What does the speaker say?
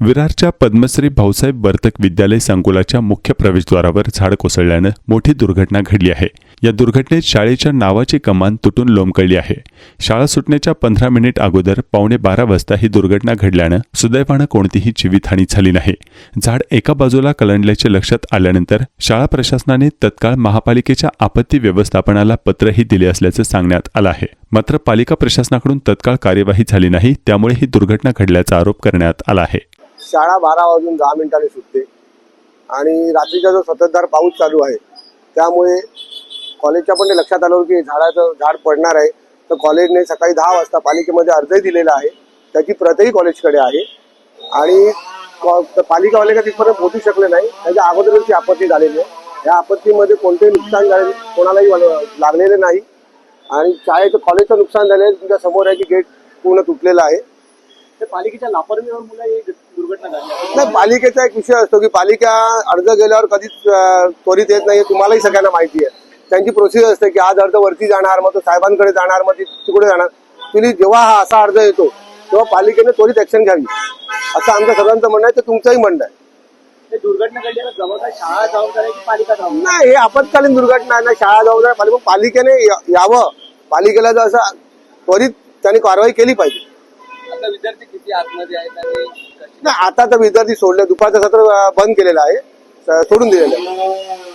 विरारच्या पद्मश्री भाऊसाहेब वर्तक विद्यालय संकुलाच्या मुख्य प्रवेशद्वारावर झाड कोसळल्यानं मोठी दुर्घटना घडली आहे. या दुर्घटनेत शाळेच्या नावाची कमान तुटून लोंबकळली आहे. शाळा सुटण्याच्या पंधरा मिनिट अगोदर पावणे बारा वाजता ही दुर्घटना घडल्यानं सुदैवानं कोणतीही जीवितहानी झाली नाही. झाड एका बाजूला कलंडल्याचे लक्षात आल्यानंतर शाळा प्रशासनाने तत्काळ महापालिकेच्या आपत्ती व्यवस्थापनाला पत्रही दिले असल्याचं सांगण्यात आलं आहे. मात्र पालिका प्रशासनाकडून तत्काळ कार्यवाही झाली नाही त्यामुळे ही दुर्घटना घडल्याचा आरोप करण्यात आला आहे. शाळा बारा वाजून दहा मिनिटांनी सुटते. आणि रात्रीचा जो सततधार पाऊस चालू आहे त्यामुळे कॉलेजच्या पण ते लक्षात आलं की झाडाचं झाड पडणार आहे. तर कॉलेजने सकाळी दहा वाजता पालिकेमध्ये अर्जही दिलेला आहे. त्याची प्रतही कॉलेजकडे आहे. आणि पालिकावाले का तिथपर्यंत पोहोचू शकले नाही. त्याच्या अगोदरची आपत्ती झालेली आहे. या आपत्तीमध्ये कोणतेही नुकसान झाले कोणालाही लागलेले नाही. आणि शाळेचं कॉलेजचं नुकसान झालं तुमच्यासमोर आहे की गेट पूर्ण तुटलेलं आहे. ते पालिकेच्या लापरवाहीवर मुलं हे दुर्घटना. नाही पालिकेचा एक विषय असतो की पालिका अर्ज गेल्यावर कधीच त्वरित येत नाही. तुम्हालाही सगळ्यांना माहिती आहे. त्यांची प्रोसिजर असते की आज अर्ज वरती जाणार मग तो साहेबांकडे जाणार मग तिकडे जाणार. तुम्ही जेव्हा हा असा अर्ज येतो तेव्हा पालिकेने त्वरित ऍक्शन घ्यावी. असं आमच्या सर्वांचं म्हणणं आहे ते तुमचंही म्हणणं आहे. दुर्घटना नाही हे आपत्कालीन दुर्घटना आहे ना शाळा जबाबदार. पालिका पालिकेने यावं. पालिकेला जर असं त्वरित त्यांनी कारवाई केली पाहिजे. आता विद्यार्थी किती आतमध्ये आहेत आणि नाही आता तर विद्यार्थी सोडले. दुपारचं सत्र बंद केलेलं आहे. सोडून दिलेलं आहे.